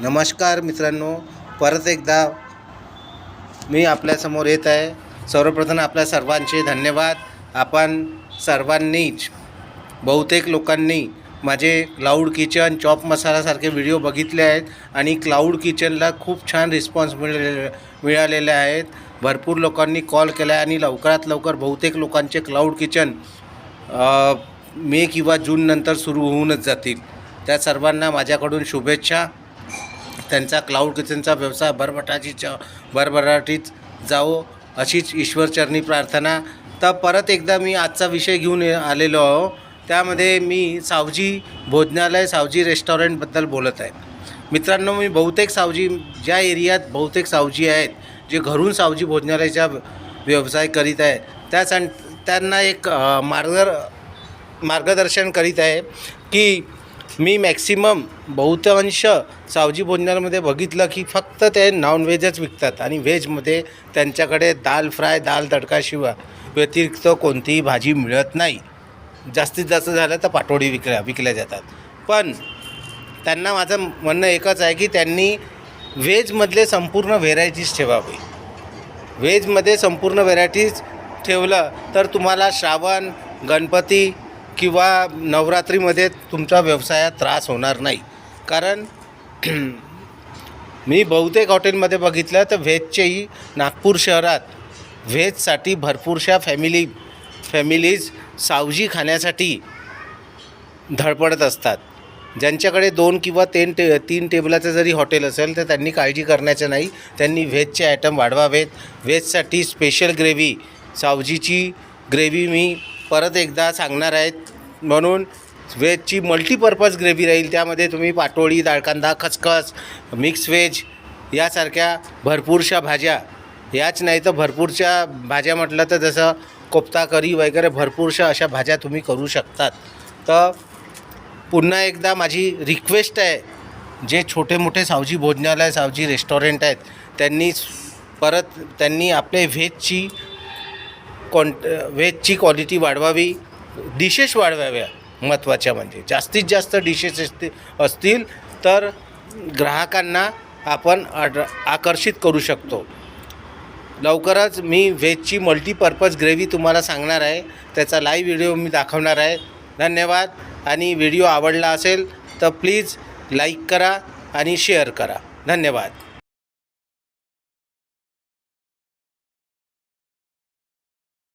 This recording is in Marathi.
नमस्कार मित्रांनो परत एकदा मी आपल्यासमोर येत आहे. सर्वप्रथम आपल्या सर्वांचे धन्यवाद. आपण सर्वांनीच बहुतेक लोकांनी माझे क्लाऊड किचन चॉप मसालासारखे व्हिडिओ बघितले आहेत आणि क्लाउड किचनला खूप छान रिस्पॉन्स मिळाले मिळालेले आहेत. भरपूर लोकांनी कॉल केला आहे आणि लवकरात लवकर बहुतेक लोकांचे क्लाऊड किचन मे किंवा जूननंतर सुरू होऊनच जातील. त्या सर्वांना माझ्याकडून शुभेच्छा. त्यांचा क्लाउड किचनचा व्यवसाय भरभराटीच भरभराटीत जावो अशीच ईश्वरचरणी प्रार्थना. तर परत एकदा मी आजचा विषय घेऊन ये- आलेलो आहो. त्यामध्ये मी सावजी भोजनालय सावजी रेस्टॉरंटबद्दल बोलत आहे. मित्रांनो मी बहुतेक सावजी ज्या एरियात बहुतेक सावजी आहेत जे घरून सावजी भोजनालयाचा व्यवसाय करीत आहे त्या त्यांना एक मार्ग मार्गदर्शन करीत आहे की मी मॅक्सिमम बहुतांश सावजी भोजनालयामध्ये बघितलं की फक्त ते नॉनव्हेजच विकतात. आणि व्हेजमध्ये त्यांच्याकडे दाल फ्राय दाल तडकाशिवाय व्यतिरिक्त कोणतीही भाजी मिळत नाही. जास्तीत जास्त झालं तर पाटोडी विकल्या विकल्या जातात. पण त्यांना माझं म्हणणं एकच आहे की त्यांनी व्हेजमधले संपूर्ण व्हेरायटीज ठेवावी. व्हेजमध्ये संपूर्ण व्हेरायटीज ठेवलं तर तुम्हाला श्रावण गणपती किंवा नवरात्रीमध्ये तुमचा व्यवसायात त्रास होणार नाही. कारण मी बहुतेक हॉटेलमध्ये बघितलं तर व्हेजचेही नागपूर शहरात व्हेजसाठी भरपूरशा फॅमिली फॅमिलीज सावजी खाण्यासाठी धडपडत असतात. ज्यांच्याकडे दोन किंवा तीन टे तीन टेबलाचं जरी हॉटेल असेल तर त्यांनी काळजी करण्याचं नाही. त्यांनी व्हेजचे आयटम वाढवावेत. व्हेजसाठी स्पेशल ग्रेव्ही सावजीची ग्रेव्ही मी परत एकदा सांगणार आहेत. म्हणून व्हेजची मल्टीपर्पज ग्रेव्ही राहील त्यामध्ये तुम्ही पाटोळी दाळकांदा खसखस मिक्स व्हेज यासारख्या भरपूरशा भाज्या. याच नाही तर भरपूरशा भाज्या म्हटलं तर जसं कोफ्ता करी वगैरे भरपूरशा अशा भाज्या तुम्ही करू शकतात. तर पुन्हा एकदा माझी रिक्वेस्ट आहे जे छोटे मोठे सावजी भोजनालय सावजी रेस्टॉरंट आहेत त्यांनी परत त्यांनी आपले व्हेजची क्वांट व्हेजची क्वालिटी वाढवावी. डिशेस वाढवाव्या महत्त्वाच्या म्हणजे. जास्तीत जास्त डिशेस असतील असतील तर ग्राहकांना आपण आकर्षित करू शकतो. लवकरच मी व्हेजची मल्टीपर्पज ग्रेव्ही तुम्हाला सांगणार आहे. त्याचा लाईव्ह व्हिडिओ मी दाखवणार आहे. धन्यवाद. आणि व्हिडिओ आवडला असेल तर प्लीज लाईक करा आणि शेअर करा. धन्यवाद.